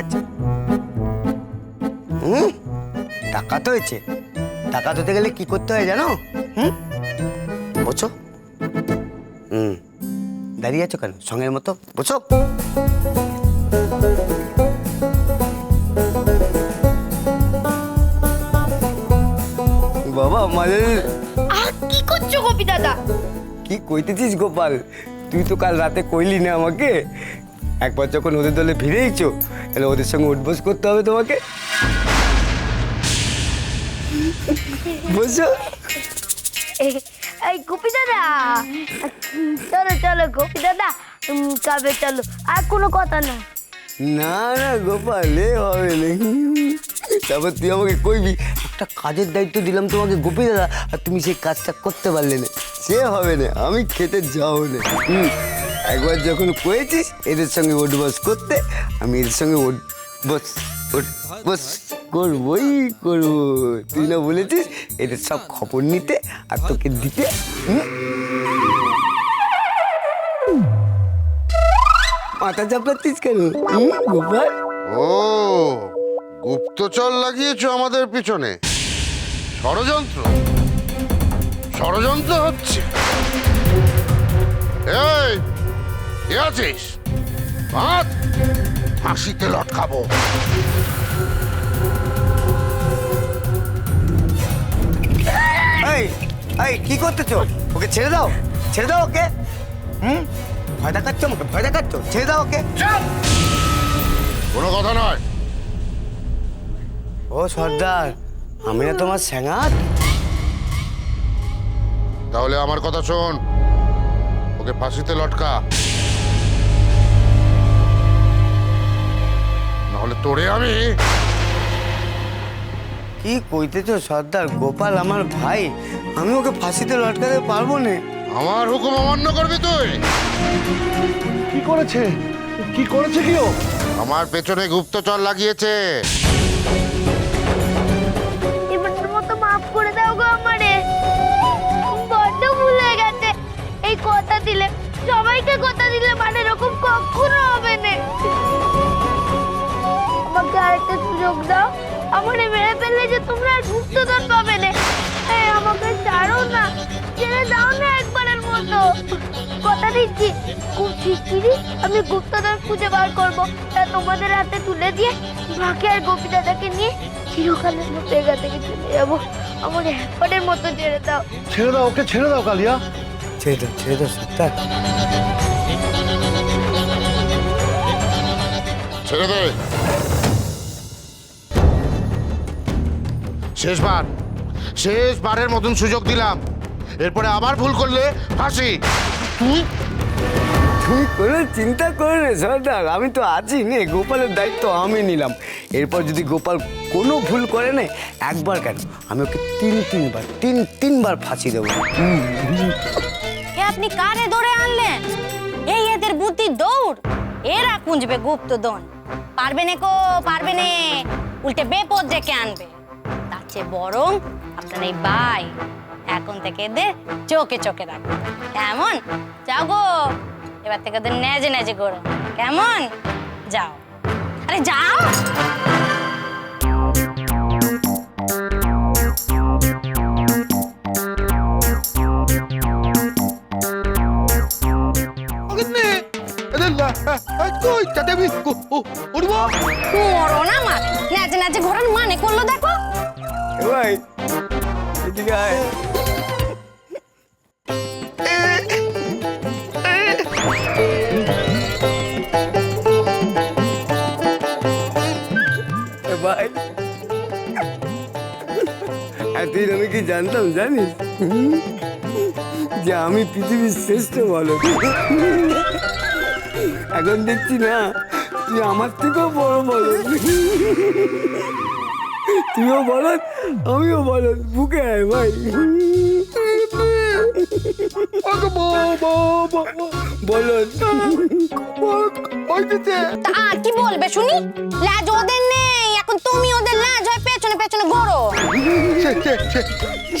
আছে হুম? ডাকাত হয়েছে। ডাকাত হতে গেলে কি করতে হয় জানো? হুম? বসো হুম। দাঁড়িয়ে আছো কেন? সঙ্গের মতো? বসো বাবা মানে কি করছ গোপী দাদা? কি কইতেছিস গোপাল? তুই তো কাল রাতে কইলি না আমাকে। একবার যখন ওদের দলে ফিরেইছো তাহলে ওদের সঙ্গে উঠবোস করতে হবে তোমাকে। বুঝছ? এই- গোপী দাদা চলো চলো গোপী দাদা তবে চলো আর কোনো কথা না। না না গোপাল এ হবে না। তারপর তুই আমাকে কইবি একটা কাজের দায়িত্ব দিলাম তোমাকে গোপী দাদা আর তুমি সেই কাজটা করতে পারলে না। সে হবে না আমি খেতে যাও না। একবার যখন কয়েছিস, এদের সঙ্গে উঠবস করতে, আমি এদের সঙ্গে উঠবস উঠবস করবই করব তুই না বলেছিস, এদের সব খবর নিতে আর তোকে দিতে? মাথা চাপড়াচ্ছিস কেন? গোপাল? ও, গুপ্তচর লাগিয়েছো আমাদের পিছনে। ষড়যন্ত্র ষড়যন্ত্র হচ্ছে। এই কে আছিস? ভাত? ফাঁসিতে লটকাবো এই এই কি করতেছো? ওকে ছেড়ে দাও ছেড়ে দাও ওকে। হুম? ভয় দেখাচ্ছ আমাকে? ভয় দেখাচ্ছ? ছেড়ে দাও ওকে। কোনো কথা নয়। ও সর্দার আমি না তোমার স্যাঙাত? তাহলে আমার কথা শোন। ওকে ফাঁসিতে লটকা। নাহলে তোরে আমি কি কইতেছ সর্দার? গোপাল আমার ভাই। আমি ওকে ফাঁসিতে লটকাতে পারব না। আমার হুকুম অমান্য করবি তুই। কি করেছে? কি করেছে কি ও? আমার পেছনে গুপ্তচর লাগিয়েছে। এবারের মতো মাফ করে দাও গো আমারে। বড্ড ভুল হয়ে গেছে। এই কথা দিলে সবাইকে কথা দিলে মানে এরকম কখনো হবে না। আরেকটা সুযোগ দাও। আমারে মেরে ফেললে যে তোমরা আর গুপ্তধন পাবে না। এই আমাকে ছাড়ো না। ছেড়ে দাও না একবারের মতো। কথা দিচ্ছি। খুব শিগগিরই আমি গুপ্তধন খুঁজে বার করব। তা তোমাদের হাতে তুলে দিয়ে মাকে আর গোপী দাদাকে নিয়ে চিরকালের মতো এগা থেকে চলে যাব। আমার একবারের মতো ছেড়ে দাও। ছেড়ে দাও ওকে ছেড়ে দাও কালিয়া। ছেড়ে দাও ছেড়ে দাও সর্দার ছেড়ে দে। শেষবার শেষবারের মতন সুযোগ দিলাম। এরপরে আবার ভুল করলে ফাঁসি। তুই? তুমি কোনো চিন্তা করো না সর্দার আমি তো আছি নে গোপালের দায়িত্ব আমি নিলাম। এরপর যদি গোপাল কোনো ভুল করে না একবার কেন? আমি ওকে তিন তিনবার তিন তিনবার ফাঁসি দেবো। আপনি কারে ধরে আনলেন? এই এদের বুদ্ধি দৌড়। এরা কুঁজবে গুপ্তধন। পারবে না কো পারবে না। উল্টে বেপদ ডেকে আনবে। তার চেয়ে বরং আপনার এই ভাই এখন থেকে এদের চোখে চোখে রাখবে। কেমন? যাও গো। এবার থেকে ওদের নেজে নেজে করো কেমন? যাও। আরে যাও! নেজে ঘোরার মানে করল ভাই। এদিকে আয়। ভাই। এতদিন আমি কি জানতাম, জানিস? যে আমি পৃথিবীর শ্রেষ্ঠ বলো। এখন দেখছি না, তুই আমার থেকেও বড় বলো। তুইও বলত আমিও বলত বুকে আয় ভাই। আর কি বলবে শুনি? ল্যাজ ওদের নেই এখন তুমি ওদের ল্যাজ হয়ে পেছনে পেছনে ঘোরো।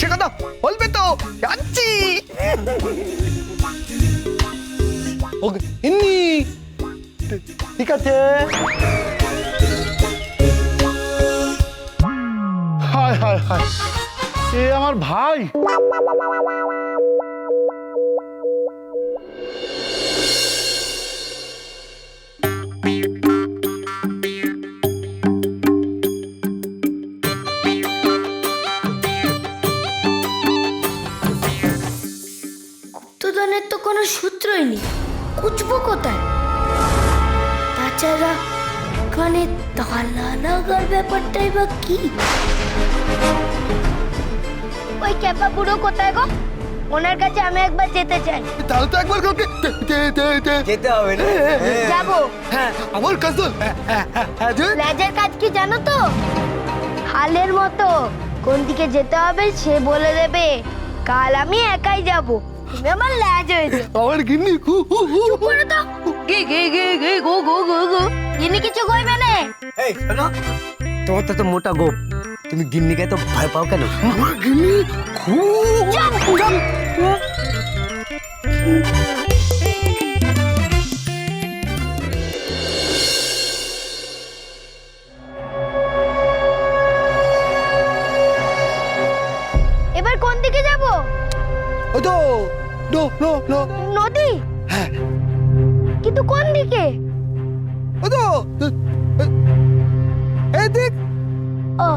সে কথা বলবে তো যাচ্ছি। ওকে ইন্নি। ঠিক আছে। এ আমার ভাই। তো কোনো সূত্রই নেই। খুঁজবো কোথায়? তাছাড়া কানে তালা লাগার ব্যাপারটাই বা কি? ওই ক্যাপা বুড়ো কোথায় গো? ওনার কাছে আমি একবার যেতে চাই। তাহলে তো একবার কাউকে যেতে হবে না। যাব। হ্যাঁ আমার কাছে লেজের কাজ কি জানো তো? হালের মতো। কোন দিকে যেতে হবে সে বলে দেবে কাল আমি একাই যাব। তুমি আমার ল্যাজ হয়েছে আমার গিন্নি চুপ করে তো। গে গে গে গে গো গো গো গো। ইনি কিছু কইবে না? এই শোনো। তোমার তো তো মোটা গোপ। তুমি গিন্নিকে তো ভয় পাও কেন? আমার গিন্নি খুব এবার কোন দিকে যাব? ওই তো নো নো নো। নদী? কিন্তু কোন দিকে? ওই তো এই দেখ ও।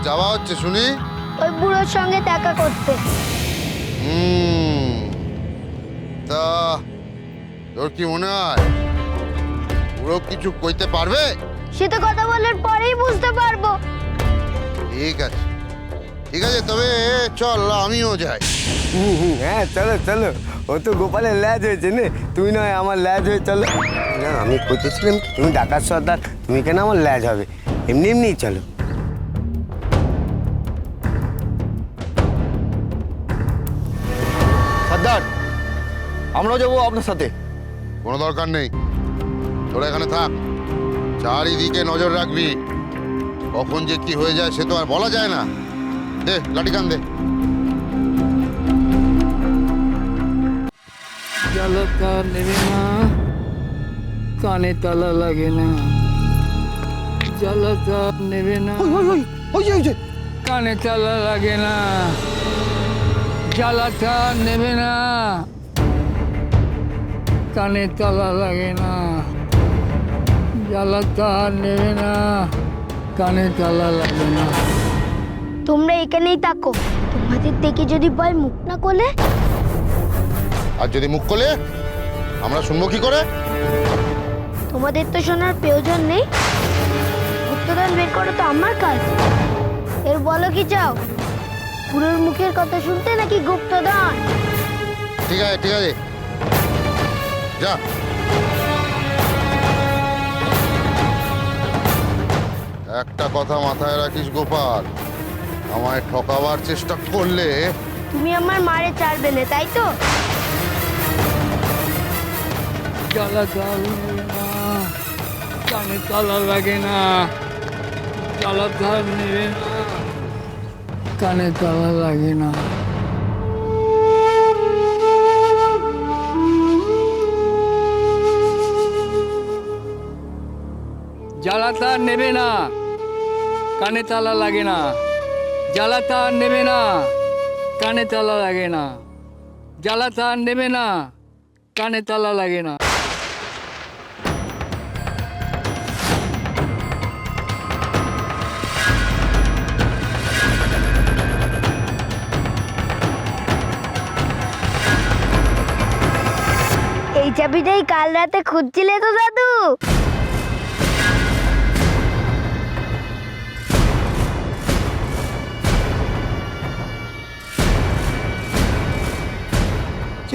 কোথায় যাওয়া হচ্ছে শুনি। ওই বুড়োর সঙ্গে দেখা করতে। হুম। তা তোর কি মনে হয়? পুরো কিছু কইতে পারবে? সে তো কথা বলার পরেই বুঝতে পারব। ঠিক আছে। ঠিক আছে তবে চল আমিও যাই। হুম, হুম, হ্যাঁ চলো চলো। ও তো গোপালের ল্যাজ হয়েছে নে। তুমি নয় আমার ল্যাজ হয়ে চলো। না আমি করতেছিলাম তুমি ডাকাত সর্দার তুমি কেন আমার ল্যাজ হবে? এমনি এমনিই চলো। আমরাও যাব আপনার সাথে। কোনো দরকার নেই। তোরা এখানে থাক। চারিদিকে নজর রাখবি। কখন যে কি হয়ে যায় সে তো আর বলা যায় না। দে লাঠি কান দে। নেবে না কানে তালা লাগে না। জ্বালাটা নেবে না কানে তালা লাগে না। জ্বালাটা নেবে না কানে তালা লাগে না। জ্বালাটা নেবে না। কানে তালা লাগে না। তোমরা এখানেই থাকো। তোমাদের দেখে যদি ভয় মুখ না করলে আর যদি মুখ করলে আমরা শুনব কি করে? তোমাদের তো শোনার প্রয়োজন নেই। গুপ্তধন বের করো তো আমার কাজ। এর বলো কি চাও? পুরোর মুখের কথা শুনতে নাকি গুপ্তদান ঠিক আছে ঠিক আছে। যা। একটা কথা মাথায় রাখিস গোপাল। আমায় ঠকাবার চেষ্টা করলে তুমি আমার মারে চারবে না তাই তো? না কানে তালা লাগে না। নেবে না কানে তালা লাগে না। জ্বালাটা নেবে না। কানে তালা লাগে না। জ্বালাটা নেবে না। কানে তালা লাগে না। জ্বালাটা নেবে না। কানে তালা লাগে না। এই চাবিটাই কাল রাতে খুঁজছিলে তো, দাদু?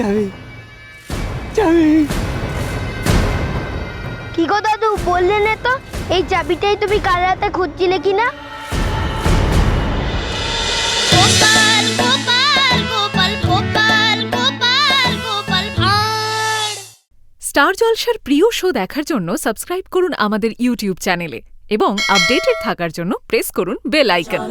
চাবি চাবি কি গো দাদু বললে না তো এই চাবিটাই তুমি কাল রাতে খুঁজছিলে কিনা? স্টার জলসার প্রিয় শো দেখার জন্য সাবস্ক্রাইব করুন আমাদের ইউটিউব চ্যানেলে এবং আপডেটেড থাকার জন্য প্রেস করুন বেল আইকন।